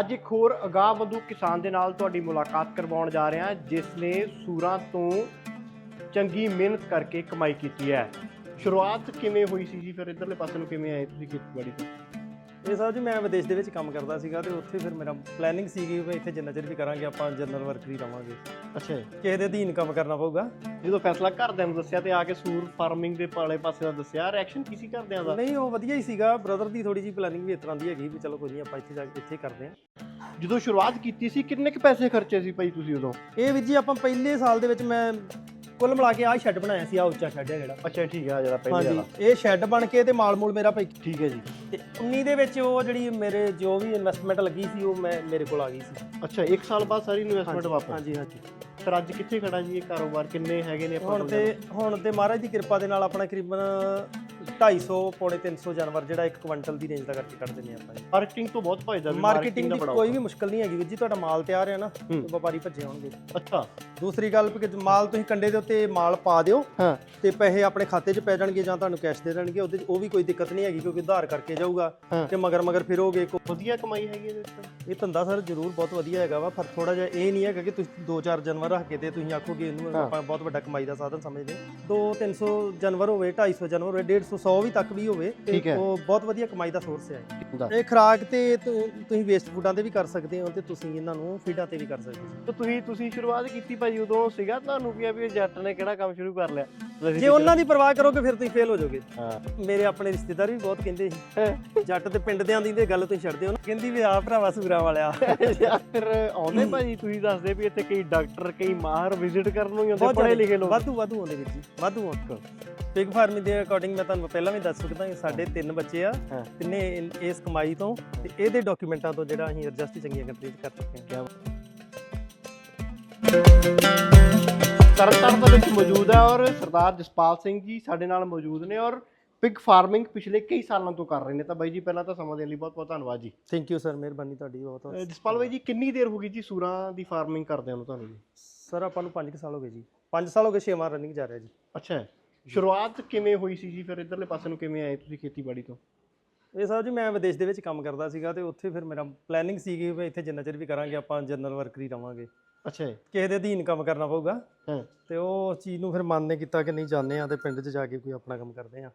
ਅੱਜ ਇੱਕ ਹੋਰ ਅਗਾਹ ਵਧੂ ਕਿਸਾਨ ਦੇ ਨਾਲ ਤੁਹਾਡੀ ਮੁਲਾਕਾਤ ਕਰਵਾਉਣ ਜਾ ਰਹੇ ਹਾਂ, ਜਿਸ ਨੇ ਸੂਰਾਂ ਤੋਂ ਚੰਗੀ ਮਿਹਨਤ ਕਰਕੇ ਕਮਾਈ ਕੀਤੀ ਹੈ। ਸ਼ੁਰੂਆਤ ਕਿਵੇਂ ਹੋਈ ਸੀ ਜੀ? ਫਿਰ ਇਧਰਲੇ ਪਾਸੇ ਨੂੰ ਕਿਵੇਂ ਆਏ ਤੁਸੀਂ ਖੇਤੀਬਾੜੀ ਤੋਂ? ਇਹ ਸਾਹਿਬ ਜੀ ਮੈਂ ਵਿਦੇਸ਼ ਦੇ ਵਿੱਚ ਕੰਮ ਕਰਦਾ ਸੀਗਾ ਤੇ ਉੱਥੇ ਫਿਰ ਮੇਰਾ ਪਲੈਨਿੰਗ ਸੀਗੀ ਵੀ ਇੱਥੇ ਜਿੰਨਾ ਚਿਰ ਵੀ ਕਰਾਂਗੇ ਆਪਾਂ ਜਨਰਲ ਵਰਕਰ ਹੀ ਰਵਾਂਗੇ। ਅੱਛਾ ਕਿਸੇ ਦੇ ਅਧੀਨ ਕੰਮ ਕਰਨਾ ਪਊਗਾ। ਜਦੋਂ ਫੈਸਲਾ ਘਰਦਿਆਂ ਨੂੰ ਦੱਸਿਆ ਤੇ ਆ ਕੇ ਸੂਰ ਫਾਰਮਿੰਗ ਦੇ ਪਾਲੇ ਪਾਸੇ ਦਾ ਦੱਸਿਆ ਰਿਐਕਸ਼ਨ ਕੀ ਸੀ ਘਰਦਿਆਂ ਦਾ? ਨਹੀਂ ਉਹ ਵਧੀਆ ਹੀ ਸੀਗਾ। ਬ੍ਰਦਰ ਦੀ ਥੋੜੀ ਜੀ ਪਲੈਨਿੰਗ ਵੀ ਇਸ ਤਰ੍ਹਾਂ ਦੀ ਹੈਗੀ ਵੀ ਚਲੋ ਕੋਈ ਨਹੀਂ ਆਪਾਂ ਇੱਥੇ ਜਾ ਕੇ ਇੱਥੇ ਕਰਦੇ ਹਾਂ। ਜਦੋਂ ਸ਼ੁਰੂਆਤ ਕੀਤੀ ਸੀ ਕਿੰਨੇ ਕੁ ਪੈਸੇ ਖਰਚੇ ਸੀ ਭਾਈ ਤੁਸੀਂ ਉਦੋਂ? ਇਹ ਵੀ ਜੀ ਆਪਾਂ ਪਹਿਲੇ ਸਾਲ ਦੇ ਵਿੱਚ ਮੈਂ ਕੁੱਲ ਮਿਲਾ ਕੇ ਆਹ ਸ਼ੈੱਡ ਬਣਾਇਆ ਸੀ ਆ ਉੱਚਾ ਸ਼ੈੱਡ ਹੈ ਜਿਹੜਾ। ਅੱਛਾ ਠੀਕ ਆ ਜਿਹੜਾ ਪਹਿਲੇ ਹਾਂਜੀ ਵਾਲਾ। ਇਹ ਸ਼ੈੱਡ ਬਣ ਕੇ ਤੇ ਮਾਲ ਮੂਲ ਮੇਰਾ ਭਾਈ ਠੀਕ ਹੈ ਜੀ। ਤੇ 19 ਦੇ ਵਿੱਚ ਉਹ ਜਿਹੜੀ ਮੇਰੇ ਜੋ ਵੀ ਇਨਵੈਸਟਮੈਂਟ ਲੱਗੀ ਸੀ ਉਹ ਮੈਂ ਮੇਰੇ ਕੋਲ ਆ ਗਈ ਸੀ। ਅੱਛਾ 1 ਸਾਲ ਬਾਅਦ ਸਾਰੀ ਇਨਵੈਸਟਮੈਂਟ ਵਾਪਸ? ਹਾਂਜੀ ਹਾਂਜੀ। ਫਿਰ ਅੱਜ ਕਿੱਥੇ ਖੜਾ ਜੀ ਇਹ ਕਾਰੋਬਾਰ? ਕਿੰਨੇ ਹੈਗੇ ਨੇ ਆਪਾਂ ਹੁਣ ਤੇ ਹੁਣ ਤੇ ਮਹਾਰਾਜ ਦੀ ਕਿਰਪਾ ਦੇ ਨਾਲ ਆਪਣਾ ਕਰੀਬਨ 250 ਪੌਣੇ 300 ਜਾਨਵਰ ਜਿਹੜਾ 1 ਕੁਇੰਟਲ ਦੀ ਰੇਂਜ ਦਾ ਕਰਕੇ ਕੱਢ ਦਿੰਦੇ ਆਪਾਂ ਮਾਰਕੀਟਿੰਗ ਤੋਂ ਬਹੁਤ ਭਜਦਾ ਵੀ ਮਾਰਕੀਟਿੰਗ ਦੀ ਕੋਈ ਵੀ ਮੁਸ਼ਕਲ ਨਹੀਂ ਹੈਗੀ ਵੀਰ ਜੀ ਤੁਹਾਡਾ ਮਾਲ ਤਿਆਰ ਹੈ ਨਾ। ਤੇ ਵਪਾਰੀ ਭੱਜੇ ਹੋਣਗੇ ਅੱਛਾ। ਦੂਸਰੀ ਗੱਲ ਕਿ ਮਾਲ ਤੁਸੀਂ ਕੰਡੇ ਦੇ ਉੱਤੇ ਮਾਲ ਪਾ ਦਿਓ ਹਾਂ। ਤੇ ਪੈਸੇ ਆਪਣੇ ਖਾਤੇ 'ਚ ਪੈ ਜਾਣਗੇ ਜਾਂ ਤੁਹਾਨੂੰ ਕੈਸ਼ ਦੇ ਦੇਣਗੇ ਉਹਦੇ 'ਚ ਉਹ ਵੀ ਕੋਈ ਦਿੱਕਤ ਨਹੀਂ ਹੈਗੀ ਕਿਉਂਕਿ ਉਧਾਰ ਕਰਕੇ ਜਾਊਗਾ। ਤੇ ਮਗਰ ਮਗਰ ਫਿਰੋਗੇ ਕੋ- ਵਧੀਆ ਕਮਾਈ ਹੈਗੀ ਇਹਦੇ ਵਿੱਚ ਇਹ ਧੰਦਾ ਸਰ ਜ਼ਰੂਰ ਬਹੁਤ ਵਧੀਆ ਹੈਗਾ ਵਾ ਪਰ ਥੋੜਾ ਜਿਹਾ ਇਹ ਨਹੀਂ ਹੈਗਾ ਕਿ ਤੁਸੀਂ ਦੋ ਚਾਰ ਜਾਨਵਰ ਰੱਖ ਕੇ ਤੇ ਤੁਸੀਂ ਆਖੋਗੇ ਇਹਨੂੰ। ਆਪਾਂ ਬਹੁਤ ਵੱਡਾ ਕਮਾਈ ਦਾ ਸਾਧਨ ਸਮਝਦੇ ਦੋ 300 ਜਾਨਵਰ ਹੋਵੇ 250 ਜਾਨਵਰ ਹੋਵੇ 150 100 ਵੀ ਤੱਕ ਵੀ ਹੋਵੇ ਤੇ। ਉਹ ਬਹੁਤ ਵਧੀਆ ਕਮਾਈ ਦਾ ਸੋਰਸ ਹੈ। ਇਹ ਖੁਰਾਕ ਤੇ ਤੁਸੀਂ ਵੇਸਟ ਫੂਡਾਂ ਤੇ ਵੀ ਕਰ ਸਕਦੇ ਹੋ ਤੇ ਤੁਸੀਂ ਇਹਨਾਂ ਨੂੰ ਫੀਡਾਂ ਤੇ ਵੀ ਕਰ ਸਕਦੇ ਹੋ। ਤੇ ਤੁਸੀਂ ਤੁਸੀਂ ਸ਼ੁਰੂਆਤ ਕੀਤੀ ਭਾਈ ਉਦੋਂ ਸੀਗਾ ਤੁਹਾਨੂੰ ਕੀ ਆ ਵੀ ਇਹ ਜੱਟ ਨੇ ਕਿਹੜਾ ਕੰਮ ਸ਼ੁਰੂ ਕਰ ਲਿਆ? ਜੇ ਉਹਨਾਂ ਦੀ ਪਰਵਾਹ ਕਰੋਗੇ ਫਿਰ ਤੁਸੀਂ ਫੇਲ ਹੋ ਜਾਓਗੇ। ਮੇਰੇ ਆਪਣੇ ਰਿਸ਼ਤੇਦਾਰ ਵੀ ਬਹੁਤ ਕਹਿੰਦੇ ਸੀ ਜੱਟ ਤੇ ਪਿੰਡ ਦਿਆਂ ਦੀ ਤੇ ਗੱਲ ਤੁਸੀਂ ਛੱਡਦੇ ਹੋ ਨਾ। ਕਹਿੰਦੀ ਵੀ ਆ ਭਰਾਵਾ ਸੂਰਾਂ ਵਾਲਿਆ। ਫਿਰ ਆਉਂਦੇ ਭਾਜੀ ਤੁਸੀਂ ਦੱਸਦੇ ਵੀ ਇੱਥੇ ਕਈ ਡਾਕਟਰ ਕਈ ਮਾਹਰ ਵਿਜ਼ਿਟ ਕਰਨ ਨੂੰ ਹੀ ਆਉਂਦੇ ਪੜ੍ਹੇ ਲਿਖੇ ਲੋਕ। ਵਾਧੂ ਵਾਧੂ ਆਉਂਦੇ ਵਿੱਚ ਜੀ ਵਾਧੂ ਆਉਂਦੇ। ਪਿਗ ਫਾਰਮਿੰਗ ਦੇ ਅਕੋਰਡਿੰਗ ਮੈਂ ਤੁਹਾਨੂੰ ਪਹਿਲਾਂ ਵੀ ਦੱਸ ਸਕਦਾ ਕਿ ਸਾਡੇ ਤਿੰਨ ਬੱਚੇ ਆ ਹਾਂ। ਤਿੰਨੇ ਇਸ ਕਮਾਈ ਤੋਂ ਤੇ ਇਹਦੇ ਡਾਕੂਮੈਂਟਾਂ ਤੋਂ ਜਿਹੜਾ ਅਸੀਂ ਐਡਜਸਟ ਚੰਗੀਆਂ ਕੰਟਰੀਜ਼ ਕਰ ਸਕਦੇ ਹਾਂ। ਤਰਨਤਾਰਨ ਦੇ ਵਿੱਚ ਮੌਜੂਦ ਹੈ ਔਰ ਸਰਦਾਰ ਜਸਪਾਲ ਸਿੰਘ ਜੀ ਸਾਡੇ ਨਾਲ ਮੌਜੂਦ ਨੇ ਔਰ ਪਿਗ ਫਾਰਮਿੰਗ ਪਿਛਲੇ ਕਈ ਸਾਲਾਂ ਤੋਂ ਕਰ ਰਹੇ ਨੇ। ਤਾਂ ਬਾਈ ਜੀ ਪਹਿਲਾਂ ਤਾਂ ਸਮਾਂ ਦੇਣ ਲਈ ਬਹੁਤ ਬਹੁਤ ਧੰਨਵਾਦ ਜੀ। ਥੈਂਕ ਯੂ ਸਰ ਮਿਹਰਬਾਨੀ ਤੁਹਾਡੀ ਬਹੁਤ ਜਸਪਾਲ ਬਾਈ ਜੀ ਕਿੰਨੀ ਦੇਰ ਹੋ ਗਈ ਜੀ ਸੂਰਾਂ ਦੀ ਫਾਰਮਿੰਗ ਕਰਦਿਆਂ ਨੂੰ ਤੁਹਾਨੂੰ ਜੀ? ਸਰ ਆਪਾਂ ਨੂੰ 5 ਸਾਲ ਹੋ ਗਏ ਜੀ। 5 ਸਾਲ ਹੋ ਗਏ 6ਵਾਂ ਰਨਿੰਗ ਜਾ ਰਿਹਾ ਜੀ। ਅੱਛਾ ਸ਼ੁਰੂਆਤ ਕਿਵੇਂ ਹੋਈ ਸੀ ਜੀ? ਫਿਰ ਇਧਰਲੇ ਪਾਸੇ ਨੂੰ ਕਿਵੇਂ ਆਏ ਤੁਸੀਂ ਖੇਤੀਬਾੜੀ ਤੋਂ? ਇਹ ਸਾਹਿਬ ਜੀ ਮੈਂ ਵਿਦੇਸ਼ ਦੇ ਵਿੱਚ ਕੰਮ ਕਰਦਾ ਸੀਗਾ ਤੇ ਉੱਥੇ ਫਿਰ ਮੇਰਾ ਪਲੈਨਿੰਗ ਸੀਗੀ ਵੀ ਇੱਥੇ ਜਿੰਨਾ ਚਿਰ ਵੀ ਕਰਾਂਗੇ ਆਪਾਂ ਜਨਰਲ ਵਰਕਰ ਹੀ ਰਵਾਂਗੇ। ਅੱਛਾ ਕਿਸੇ ਦੇ ਅਧੀਨ ਕੰਮ ਕਰਨਾ ਪਊਗਾ। ਹਾਂ। ਤੇ ਉਹ ਚੀਜ਼ ਨੂੰ ਫਿਰ ਮਨ ਨੇ ਕੀਤਾ ਕਿ ਨਹੀਂ ਜਾਂਦੇ ਆ ਤੇ ਪਿੰਡ 'ਚ ਜਾ ਕੇ ਕੋਈ ਆਪਣਾ ਕੰਮ ਕਰਦੇ ਆ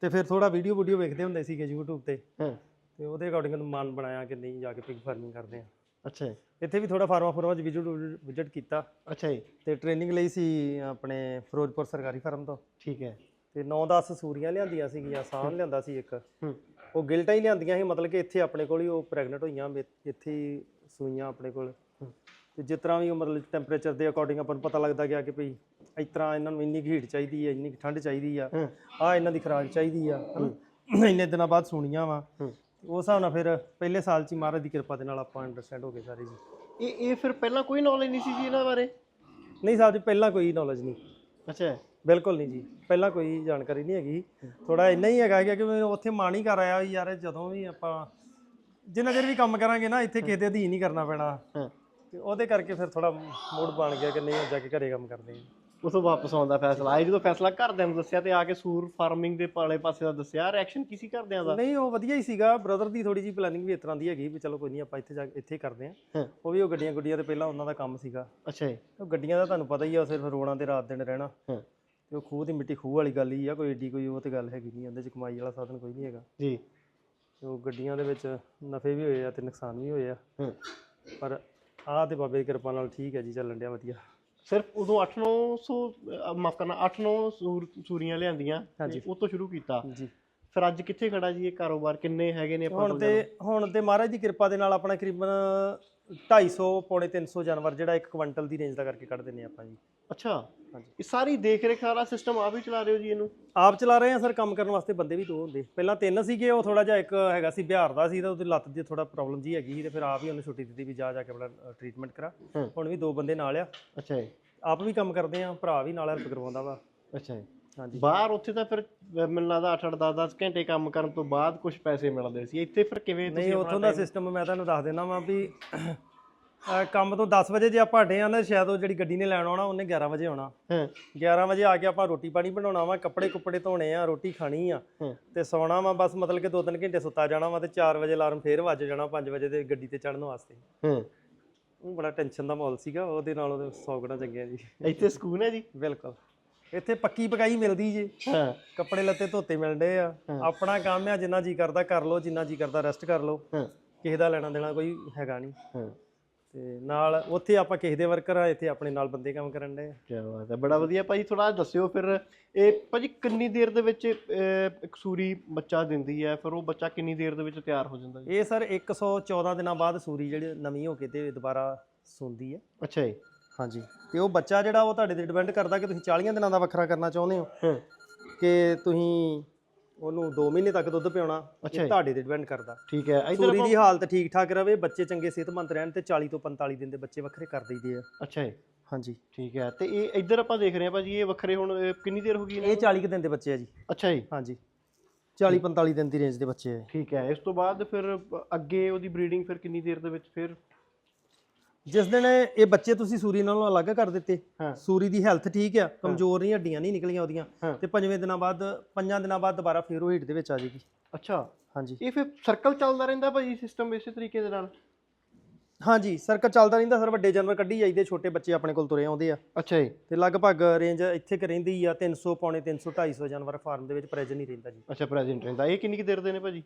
ਤੇ ਫਿਰ ਥੋੜਾ ਵੀਡੀਓ ਵੀਡੀਓ ਵੇਖਦੇ ਹੁੰਦੇ ਸੀਗੇ YouTube ਤੇ। ਹਾਂ। ਤੇ ਉਹਦੇ ਅਕੋਰਡਿੰਗ ਮਨ ਬਣਾਇਆ ਕਿ ਨਹੀਂ ਜਾ ਕੇ ਪਿਗ ਫਾਰਮਿੰਗ ਕਰਦੇ ਆ ਅੱਛਾ ਜੀ। ਇੱਥੇ ਵੀ ਥੋੜਾ ਫਾਰਮਾ ਫਾਰਮਾ 'ਚ ਵਿਜ਼ਿਟ ਵਿਜ਼ਿਟ ਕੀਤਾ। ਅੱਛਾ ਜੀ। ਤੇ ਟ੍ਰੇਨਿੰਗ ਲਈ ਸੀ ਆਪਣੇ ਫਿਰੋਜ਼ਪੁਰ ਸਰਕਾਰੀ ਫਾਰਮ ਤੋਂ। ਠੀਕ ਹੈ। ਤੇ 9-10 ਸੂਰੀਆਂ ਲਿਆਂਦੀਆਂ ਸੀਗੀਆਂ ਸਾਨ ਲਿਆਂਦਾ ਸੀ ਇੱਕ। ਹੂੰ। ਉਹ ਗਿਲਟਾਂ ਹੀ ਲਿਆਂਦੀਆਂ ਸੀ ਮਤਲਬ ਕਿ ਇੱਥੇ ਆਪਣੇ ਕੋਲ ਹੀ ਉਹ ਪ੍ਰੈਗਨੈਂਟ ਹੋਈਆਂ ਇੱਥੇ ਹੀ ਸੂਈਆਂ ਆਪਣੇ ਕੋਲ। ਤੇ ਜਿਸ ਤਰ੍ਹਾਂ ਵੀ ਉਹ ਮਤਲਬ ਟੈਂਪਰੇਚਰ ਦੇ ਅਕੋਰਡਿੰਗ ਆਪਾਂ ਨੂੰ ਪਤਾ ਲੱਗਦਾ ਗਿਆ ਕਿ ਭਈ ਇਸ ਤਰ੍ਹਾਂ ਇਹਨਾਂ ਨੂੰ ਇੰਨੀ ਹੀਟ ਚਾਹੀਦੀ ਹੈ ਇੰਨੀ ਠੰਡ ਚਾਹੀਦੀ ਆ। ਆ ਇਹਨਾਂ ਦੀ ਖੁਰਾਕ ਚਾਹੀਦੀ ਆ। ਇੰਨੇ ਦਿਨਾਂ ਬਾਅਦ ਸੁਣੀਆਂ ਵਾ। ਉਸ ਹਿਸਾਬ ਨਾਲ ਫਿਰ ਪਹਿਲੇ ਸਾਲ ਚ ਹੀ ਮਹਾਰਾਜ ਦੀ ਕਿਰਪਾ ਦੇ ਨਾਲ ਆਪਾਂ ਅੰਡਰਸਟੈਂਡ ਹੋ ਗਏ ਸਾਰੇ ਜੀ। ਇਹ ਇਹ ਫਿਰ ਪਹਿਲਾਂ ਕੋਈ ਨੌਲੇਜ ਨਹੀਂ ਸੀ ਜੀ ਇਹਨਾਂ ਬਾਰੇ? ਨਹੀਂ ਸਾਹਿਬ ਜੀ ਪਹਿਲਾਂ ਕੋਈ ਨੌਲੇਜ ਨਹੀਂ। ਅੱਛਾ। ਬਿਲਕੁਲ ਨਹੀਂ ਜੀ ਪਹਿਲਾਂ ਕੋਈ ਜਾਣਕਾਰੀ ਨਹੀਂ ਹੈਗੀ। ਥੋੜਾ ਇੰਨਾ ਹੀ ਹੈਗਾ ਕਿ ਮੈਨੂੰ ਉੱਥੇ ਮਨ ਹੀ ਕਰ ਆਇਆ ਵੀ ਯਾਰ ਜਦੋਂ ਵੀ ਆਪਾਂ ਜਿੰਨਾ ਚਿਰ ਵੀ ਕੰਮ ਕਰਾਂਗੇ ਨਾ ਇੱਥੇ ਦੇ ਅਧੀਨ ਹੀ ਕਰਨਾ ਪੈਣਾ। ਤੇ ਉਹਦੇ ਕਰਕੇ ਫਿਰ ਥੋੜਾ ਮੂਡ ਬਣ ਗਿਆ ਕਿ ਨਹੀਂ ਜਾ ਕੇ ਘਰੇ ਕੰਮ ਕਰਦੇ ਹਾਂ। ਉਥੋਂ ਵਾਪਸ ਆਉਣ ਦਾ ਫੈਸਲਾ। ਆਇਆ ਜਦੋਂ ਫੈਸਲਾ ਘਰਦਿਆਂ ਨੂੰ ਦੱਸਿਆ ਤੇ ਆ ਕੇ ਸੂਰ ਫਾਰਮਿੰਗ ਦੇ ਪਾਲੇ ਪਾਸੇ ਦਾ ਦੱਸਿਆ। ਰਿਐਕਸ਼ਨ ਕੀ ਸੀ ਘਰਦਿਆਂ ਦਾ? ਨਹੀਂ ਉਹ ਵਧੀਆ ਹੀ ਸੀਗਾ। ਬ੍ਰਦਰ ਦੀ ਥੋੜੀ ਜੀ ਪਲੈਨਿੰਗ ਵੀ ਇਸ ਤਰ੍ਹਾਂ ਦੀ ਹੈਗੀ ਵੀ ਚਲੋ ਕੋਈ ਨਹੀਂ ਆਪਾਂ ਇੱਥੇ ਜਾ ਕੇ ਇੱਥੇ ਕਰਦੇ ਹਾਂ। ਉਹ ਵੀ ਉਹ ਗੱਡੀਆਂ ਗੁੱਡੀਆਂ ਤੇ ਪਹਿਲਾਂ ਉਹਨਾਂ ਦਾ ਕੰਮ ਸੀਗਾ। ਅੱਛਾ ਜੀ। ਉਹ ਗੱਡੀਆਂ ਦਾ ਤੁਹਾਨੂੰ ਪਤਾ ਹੀ ਆ ਸਿਰਫ ਰੋਡਾਂ ਤੇ ਰਾਤ ਦਿਨ ਰਹਿਣਾ। ਹਾਂ। ਤੇ ਉਹ ਖੂਹ ਦੀ ਮਿੱਟੀ ਖੂਹ ਵਾਲੀ ਗੱਲ ਹੀ ਆ ਕੋਈ ਏਡੀ ਕੋਈ ਉਹ ਤੇ ਗੱਲ ਹੈਗੀ ਨਹੀਂ ਉਹਦੇ ਚ ਕਮਾਈ ਵਾਲਾ ਸਾਧਨ ਕੋਈ ਨਹੀਂ ਹੈਗਾ। ਜੀ। ਤੇ ਉਹ ਗੱਡੀਆਂ ਦੇ ਵਿੱਚ ਨਫੇ ਵੀ ਹੋਏ ਆ ਤੇ ਨੁਕਸਾਨ ਵੀ ਹੋਏ ਆ। ਹਾਂ। ਪਰ ਆਹ ਤੇ ਬਾਬੇ ਦੀ ਕਿਰਪਾ ਨਾਲ ਠੀਕ ਹੈ ਜੀ ਚੱਲਣ ਡਿਆ ਵਧੀਆ। ਸਿਰਫ ਉਦੋਂ 8-900 ਮਾਫ ਕਰਨਾ 8-9 ਸੂਰ ਸੂਰੀਆਂ ਲਿਆਂਦੀਆਂ ਹਾਂਜੀ। ਤੇ ਉਹ ਤੋਂ ਸ਼ੁਰੂ ਕੀਤਾ। ਜੀ। ਫਿਰ ਅੱਜ ਕਿੱਥੇ ਖੜਾ ਜੀ ਇਹ ਕਾਰੋਬਾਰ? ਕਿੰਨੇ ਹੈਗੇ ਨੇ ਆਪਾਂ ਹੁਣ ਤੇ ਹੁਣ ਤੇ ਮਹਾਰਾਜ ਦੀ ਕਿਰਪਾ ਦੇ ਨਾਲ ਆਪਣਾ ਕਰੀਬਨ 250 ਪੌਣੇ 300 ਜਾਨਵਰ ਜਿਹੜਾ 1 ਕੁਇੰਟਲ ਦੀ ਰੇਂਜ ਦਾ ਕਰਕੇ ਕੱਢ ਦਿੰਨੇ ਆਪਾਂ ਜੀ। ਅੱਛਾ। ਹਾਂਜੀ। ਇਹ ਸਾਰੀ ਦੇਖ ਰੇਖ ਵਾਲਾ ਸਿਸਟਮ ਆਪ ਹੀ ਚਲਾ ਰਹੇ ਹੋ ਜੀ ਇਹਨੂੰ? ਆਪ ਚਲਾ ਰਹੇ ਆ ਸਰ ਕੰਮ ਕਰਨ ਵਾਸਤੇ ਬੰਦੇ ਵੀ ਦੋ ਹੁੰਦੇ। ਪਹਿਲਾਂ ਤਿੰਨ ਸੀਗੇ ਉਹ ਥੋੜਾ ਜਿਹਾ ਇੱਕ ਹੈਗਾ ਸੀ ਬਿਹਾਰ ਦਾ ਸੀ ਤਾਂ ਉਹਦੀ ਲੱਤ ਦੀ ਥੋੜਾ ਪ੍ਰੋਬਲਮ ਜੀ ਹੈਗੀ ਸੀ ਤੇ ਫਿਰ ਆਪ ਹੀ ਉਹਨੂੰ ਛੁੱਟੀ ਦਿੱਤੀ ਵੀ ਜਾ ਜਾ ਕੇ ਆਪਣਾ ਟ੍ਰੀਟਮੈਂਟ ਕਰਾ। ਹੁਣ ਵੀ ਦੋ ਬੰਦੇ ਨਾਲ ਆ। ਅੱਛਾ ਜੀ। ਆਪ ਵੀ ਕੰਮ ਕਰਦੇ ਆ ਭਰਾ ਵੀ ਨਾਲ ਹੈਲਪ ਕਰਵਾਉਂਦਾ ਵਾ। ਅੱਛਾ ਜੀ। ਬਾਹਰ ਉੱਥੇ ਤਾਂ ਫਿਰ ਮੈਨੂੰ ਲੱਗਦਾ 8-8 10-10 ਘੰਟੇ ਕੰਮ ਕਰਨ ਤੋਂ ਬਾਅਦ ਕੁਝ ਪੈਸੇ ਮਿਲਦੇ ਸੀ। ਇੱਥੇ ਫਿਰ ਕਿਵੇਂ ਨਹੀਂ ਉੱਥੋਂ ਦਾ ਸਿਸਟਮ ਮੈਂ ਤੁਹਾਨੂੰ ਦੱਸ ਦਿੰਦਾ ਵਾਂ ਵੀ ਕੰਮ ਤੋਂ 10 ਵਜੇ ਜੇ ਆਪਾਂ ਹਟੇ ਆ ਸ਼ਾਇਦ ਉਹ ਜਿਹੜੀ ਗੱਡੀ ਨੇ ਲੈਣ ਆਉਣਾ ਉਹਨੇ 11 ਵਜੇ ਆਉਣਾ। ਹਾਂ। 11 ਵਜੇ ਆ ਕੇ ਆਪਾਂ ਰੋਟੀ ਪਾਣੀ ਬਣਾਉਣਾ ਵਾ ਕੱਪੜੇ ਕੁੱਪੜੇ ਧੋਣੇ ਆ ਰੋਟੀ ਖਾਣੀ ਆ। ਤੇ ਸੌਣਾ ਵਾ ਬਸ ਮਤਲਬ ਕਿ 2-3 ਘੰਟੇ ਸੁੱਤਾ ਜਾਣਾ ਵਾ ਤੇ 4 ਵਜੇ ਅਲਾਰਮ ਫੇਰ ਵੱਜ ਜਾਣਾ 5 ਵਜੇ ਤੇ ਗੱਡੀ ਤੇ ਚੜਨ ਵਾਸਤੇ। ਹਾਂ। ਉਹ ਬੜਾ ਟੈਨਸ਼ਨ ਦਾ ਮਾਹੌਲ ਸੀਗਾ ਉਹਦੇ ਨਾਲ ਉਹਦੇ 100 ਗੁਣਾ ਚੰਗਿਆ ਜੀ। ਇੱਥੇ ਸਕੂਨ ਹੈ ਜੀ? ਬਿਲਕੁਲ। ਇੱਥੇ ਪੱਕੀ ਪਕਾਈ ਮਿਲਦੀ ਜੀ। ਹਾਂ। ਕੱਪੜੇ ਲੱਤੇ ਧੋਤੇ ਮਿਲਦੇ ਆ। ਆਪਣਾ ਕੰਮ ਆ ਜਿੰਨਾ ਜੀ ਕਰਦਾ ਕਰ ਲਓ ਜਿੰਨਾ ਜੀ ਕਰਦਾ ਰੈਸਟ ਕਰ ਲਓ। ਹਾਂ। ਕਿਸੇ ਦਾ ਲੈਣਾ ਦੇਣਾ ਕੋਈ ਹੈਗਾ ਨਹੀਂ। ਹਾਂ। ਤੇ ਨਾਲ ਉੱਥੇ ਆਪਾਂ ਕਿਸੇ ਦੇ ਵਰਕਰ ਆ ਇੱਥੇ ਆਪਣੇ ਨਾਲ ਬੰਦੇ ਕੰਮ ਕਰਨ ਦੇ ਕੀ ਬਾਤ ਹੈ ਬੜਾ ਵਧੀਆ ਭਾਜੀ ਥੋੜਾ ਦੱਸਿਓ ਫਿਰ ਇਹ ਭਾਜੀ ਕਿੰਨੀ ਦੇਰ ਦੇ ਵਿੱਚ ਸੂਰੀ ਬੱਚਾ ਦਿੰਦੀ ਹੈ? ਫਿਰ ਉਹ ਬੱਚਾ ਕਿੰਨੀ ਦੇਰ ਦੇ ਵਿੱਚ ਤਿਆਰ ਹੋ ਜਾਂਦਾ ਇਹ ਸਰ 114 ਦਿਨਾਂ ਬਾਅਦ ਸੂਰੀ ਜਿਹੜੀ ਨਵੀਂ ਹੋ ਕੇ ਤੇ ਦੁਬਾਰਾ ਸੁੰਦੀ ਹੈ। ਅੱਛਾ ਜੀ। ਹਾਂਜੀ। ਤੇ ਉਹ ਬੱਚਾ ਜਿਹੜਾ ਉਹ ਤੁਹਾਡੇ ਤੇ ਡਿਪੈਂਡ ਕਰਦਾ ਕਿ ਤੁਸੀਂ 40 ਦਿਨਾਂ ਦਾ ਵੱਖਰਾ ਕਰਨਾ ਚਾਹੁੰਦੇ ਹੋ। ਹਾਂ। ਕਿ ਤੁਸੀਂ ਉਹਨੂੰ 2 ਮਹੀਨੇ ਤੱਕ ਦੁੱਧ ਪਿਆਉਣਾ ਅੱਛਾ ਇਹ। ਤੁਹਾਡੇ ਤੇ ਡਿਪੈਂਡ ਕਰਦਾ। ਠੀਕ ਹੈ। ਇਧਰ ਦੀ ਹਾਲਤ ਠੀਕ ਠਾਕ ਰਵੇ ਬੱਚੇ ਚੰਗੇ ਸਿਹਤਮੰਦ ਰਹਿਣ ਤੇ 40 ਤੋਂ 45 ਦਿਨ ਦੇ ਬੱਚੇ ਵੱਖਰੇ ਕਰ ਦਈਦੇ ਆ। ਅੱਛਾ ਜੀ। ਹਾਂਜੀ। ਠੀਕ ਹੈ। ਤੇ ਇਹ ਇੱਧਰ ਆਪਾਂ ਦੇਖ ਰਹੇ ਹਾਂ ਭਾਜੀ ਇਹ ਵੱਖਰੇ ਹੁਣ ਕਿੰਨੀ ਦੇਰ ਹੋ ਗਈ ਇਹ 40 ਕੁ ਦਿਨ ਦੇ ਬੱਚੇ ਆ ਜੀ? ਅੱਛਾ ਜੀ। ਹਾਂਜੀ। 40 45 ਦਿਨ ਦੀ ਰੇਂਜ ਦੇ ਬੱਚੇ ਆ ਠੀਕ ਹੈ। ਇਸ ਤੋਂ ਬਾਅਦ ਫਿਰ ਅੱਗੇ ਉਹਦੀ ਬਰੀਡਿੰਗ ਫਿਰ ਕਿੰਨੀ ਦੇਰ ਦੇ ਵਿੱਚ ਫਿਰ ਜਿਸ ਦਿਨ ਇਹ ਬੱਚੇ ਤੁਸੀਂ ਸੂਰੀ ਨਾਲੋਂ ਅਲੱਗ ਕਰ ਦਿੱਤੇ ਹਾਂ। ਸੂਰੀ ਦੀ ਹੈਲਥ ਠੀਕ ਆ ਕਮਜ਼ੋਰ ਨਹੀਂ ਹੱਡੀਆਂ ਨਹੀਂ ਨਿਕਲੀਆਂ ਉਹਦੀਆਂ ਹਾਂ। ਤੇ ਪੰਜਵੇਂ ਦਿਨਾਂ ਬਾਅਦ ਪੰਜਾਂ ਦਿਨਾਂ ਬਾਅਦ ਦੁਬਾਰਾ ਫੇਰ ਉਹ ਹੀਟ ਦੇ ਵਿੱਚ ਆ ਜਾਏਗੀ। ਅੱਛਾ। ਹਾਂਜੀ। ਇਹ ਫਿਰ ਸਰਕਲ ਚੱਲਦਾ ਰਹਿੰਦਾ ਭਾਜੀ ਸਿਸਟਮ ਇਸੇ ਤਰੀਕੇ ਦੇ ਨਾਲ? ਹਾਂਜੀ ਸਰਕਲ ਚੱਲਦਾ ਰਹਿੰਦਾ ਸਰ ਵੱਡੇ ਜਾਨਵਰ ਕੱਢੀ ਜਾਈਦੇ ਛੋਟੇ ਬੱਚੇ ਆਪਣੇ ਕੋਲ ਤੁਰੇ ਆਉਂਦੇ ਆ। ਅੱਛਾ ਜੀ। ਤੇ ਲਗਭਗ ਰੇਂਜ ਇੱਥੇ ਕਿ ਰਹਿੰਦੀ ਆ 300 ਪੌਣੇ 300 250 ਜਾਨਵਰ ਫਾਰਮ ਦੇ ਵਿੱਚ ਪ੍ਰੈਜ਼ੈਂਟ ਨਹੀਂ ਰਹਿੰਦਾ ਜੀ। ਅੱਛਾ ਪ੍ਰੈਜ਼ੈਂਟ ਰਹਿੰਦਾ। ਇਹ ਕਿੰਨੀ ਕੁ ਦੇਰ ਦੇ ਨੇ ਭਾਜੀ?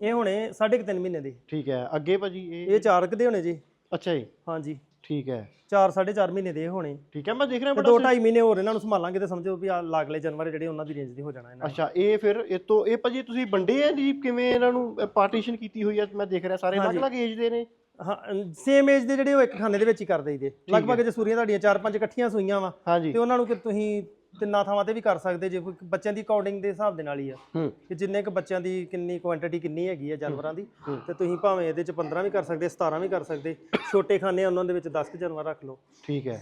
ਇਹ ਹੁਣੇ ਸਾਢੇ ਕੁ ਤਿੰਨ ਮਹੀਨੇ ਦੇ। ਠੀਕ ਹੈ ਅੱਗੇ ਭਾਜੀ ਇਹ ਇਹ ਚਾਰ ਕੁ ਦੇ ਹੋਣੇ ਜੀ। ਅੱਛਾ ਜੀ। ਹਾਂਜੀ। ਠੀਕ ਹੈ। 4 4.5 ਮਹੀਨੇ ਦੇ ਇਹ ਹੋਣੇ। ਠੀਕ ਹੈ ਮੈਂ ਦੇਖ ਰਿਹਾ ਤੇ ਬੜਾ ਦੋ ਢਾਈ ਮਹੀਨੇ ਹੋਰ ਇਹਨਾਂ ਨੂੰ ਸੰਭਾਲਾਂਗੇ ਤੇ ਸਮਝੋ ਵੀ ਆ ਲਾਗਲੇ ਜਾਨਵਰ ਜਿਹੜੇ ਉਹਨਾਂ ਦੀ ਰੇਂਜ ਦੇ ਹੋ ਜਾਣਾ ਇਹਨਾਂ। ਅੱਛਾ ਇਹ ਫਿਰ ਇਹ ਤੋਂ ਇਹ ਭਾਜੀ ਤੁਸੀਂ ਵੰਡੇ ਆ ਜੀ? ਕਿਵੇਂ ਇਹਨਾਂ ਨੂੰ ਪਾਰਟੀਸ਼ਨ ਕੀਤੀ ਹੋਈ ਹੈ ਮੈਂ ਦੇਖ ਰਿਹਾ ਸਾਰੇ ਅਲੱਗ-ਅਲੱਗ ਏਜ ਦੇ ਨੇ। ਹਾਂ ਸੇਮ ਏਜ ਦੇ ਜਿਹੜੇ ਉਹ ਇੱਕ ਖਾਨੇ ਦੇ ਵਿੱਚ ਹੀ ਕਰ ਦਈਦੇ ਲਗਭਗ ਜੇ ਸੂਰੀਆਂ ਤੁਹਾਡੀਆਂ ਚਾਰ ਪੰਜ ਇਕੱਠੀਆਂ ਸੂਈਆਂ ਵਾ। ਤੇ ਉਹਨਾਂ ਨੂੰ ਕਿ ਤੁਸੀਂ ਤਿੰਨਾਂ ਥਾਵਾਂ ਤੇ ਵੀ ਕਰ ਸਕਦੇ ਜੇ ਕੋਈ ਬੱਚਿਆਂ ਦੀ ਅਕਾਊਂਟਿੰਗ ਦੇ ਹਿਸਾਬ ਦੇ ਨਾਲ ਹੀ ਆ। ਹੂੰ। ਕਿ ਜਿੰਨੇ ਕੁ ਬੱਚਿਆਂ ਦੀ ਕਿੰਨੀ ਕੁਆਂਟੀਟੀ ਕਿੰਨੀ ਹੈਗੀ ਆ ਜਾਨਵਰਾਂ ਦੀ ਤੇ ਤੁਸੀਂ ਭਾਵੇਂ ਇਹਦੇ ਚ 15 ਵੀ ਕਰ ਸਕਦੇ 17 ਵੀ ਕਰ ਸਕਦੇ ਛੋਟੇ ਖਾਨੇ ਆ ਉਹਨਾਂ ਦੇ ਵਿੱਚ 10 ਕੁ ਜਾਨਵਰ ਰੱਖ ਲਓ। ਠੀਕ ਹੈ